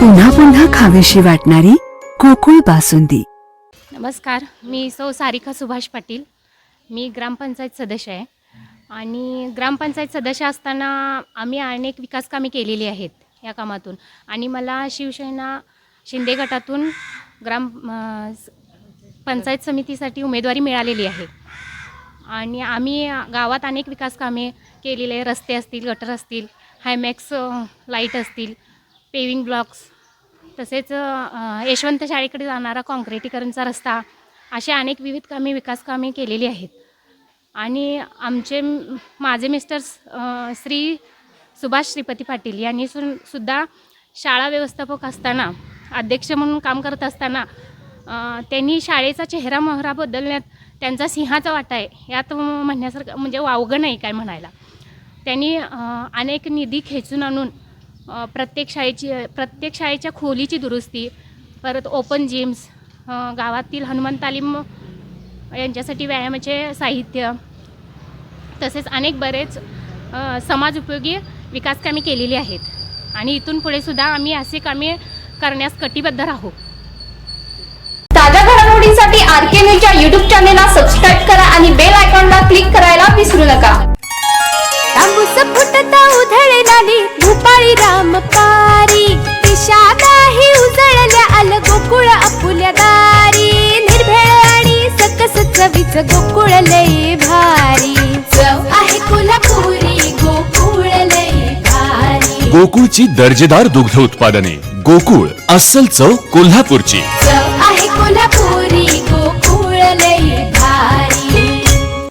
पुन्हा पुन्हा खावीशी वाटणारी कोकुळ बासुंदी. नमस्कार मी सौ सारिका सुभाष पाटील. मी ग्रामपंचायत सदस्य आहे. आणि ग्रामपंचायत सदस्य असताना आम्ही अनेक विकास कामे केलेली आहेत या कामातून. आणि मला शिवसेना शिंदे गटातून ग्राम पंचायत समितीसाठी उमेदवारी मिळालेली आहे. आणि आम्ही गावात अनेक विकास कामे केलेले आहे. रस्ते असतील गटर असतील हायमॅक्स लाइट असतील पेविंग ब्लॉक्स तसेच यशवंत शाळेकडे जाणारा काँक्रिटीकरणचा रस्ता असे अनेक विविध कामे विकास कामे केलेली आहेत. आणि आमचे माझे मिस्टर्स श्री सुभाष श्रीपती पाटील यांनी सु सुद्धा शाळा व्यवस्थापक असताना अध्यक्ष म्हणून काम करत असताना त्यांनी शाळेचा चेहरा मोहरा बदलण्यात त्यांचा सिंहाचा वाटा आहे यात म्हणण्यासारखं म्हणजे वावगं नाही काय म्हणायला. त्यांनी अनेक निधी खेचून आणून प्रत्येक शाळेची प्रत्येक शाळेच्या खोलीची दुरुस्ती परत ओपन जिम्स गावातील हनुमान तालीम यांच्यासाठी व्यायामाचे साहित्य तसेच अनेक बरेच समाज उपयोगी विकास कामे केलेली आहेत. आणि इथून पुढे सुद्धा आम्ही असे कामे करण्यास कटिबद्ध राहू. ताज्या घडामोडींसाठी आर के न्यूजच्या युट्यूब चॅनेलला सबस्क्राईब करा आणि बेल आयकॉनला क्लिक करायला विसरू नका. गोकुळ आपुल्या दारी निर्भेळ आणि सकस चवीच गोकुळ लई भारी. चव आहे कोल्हापुरी गोकुळ लई भारी. गोकुळची दर्जेदार दुग्ध उत्पादने. गोकुळ अस्सल चव कोल्हापूरची. चव